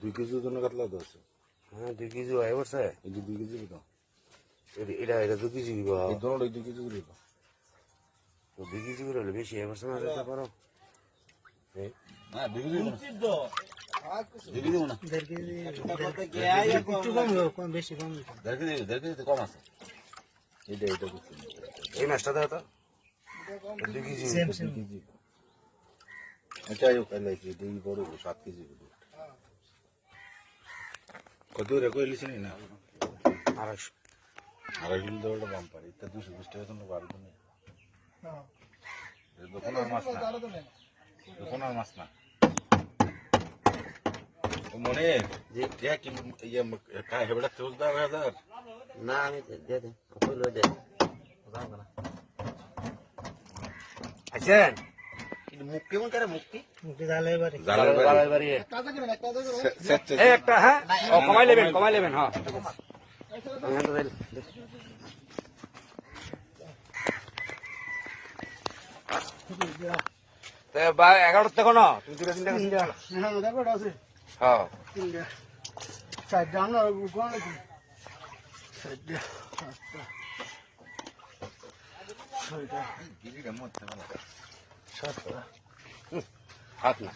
দুই কেজি ওজনের কাতলা তো আছে। হ্যাঁ দুই কেজি হয় এই দুই কেজি তো এটা এটা দুই কেজি দিব। এই দুই কেজি করে তো তো দুই কেজি করে হলে বেশি যেতে পারো এই। না দুই কেজি দুই কেজি না দেড় কেজি। একটু কম কম বেশি কম দেড় কেজি দেড় কেজি তো কম আছে। এইটা বুঝছি এই মাছটা দাও তো। দুই কেজি. কেজি। এটা কি দুই বড় সাত কেজি করে কত রে কইলিস না? আড়াইশো। আড়াই কিলো দেওয়াটা দাম পারি। এটা দুশো বিশ টাকা জন্য পারব না দোকান আর মাছ না। দোকান আর মাছ না। মনে যে টিয়া কি ইয়ে কায় হেবড়া তেল দাও হাজার? না আমি দে দে কইলো দে। আছেন মুখ কেমন করে মুক্তি মুখে বাড়ি। এই একটা হ্যাঁ ও কমাই নেবেন কমাই নেবেন হ্যাঁ হ্যাঁ, তো তাইলে। তে বা এগারোটা থেকে না তুমি দুটো তিনটা তিনটা দেখো, এটা আছে। হ্যাঁ। আমরা কোন? ছয়টা, সাতটা হাত না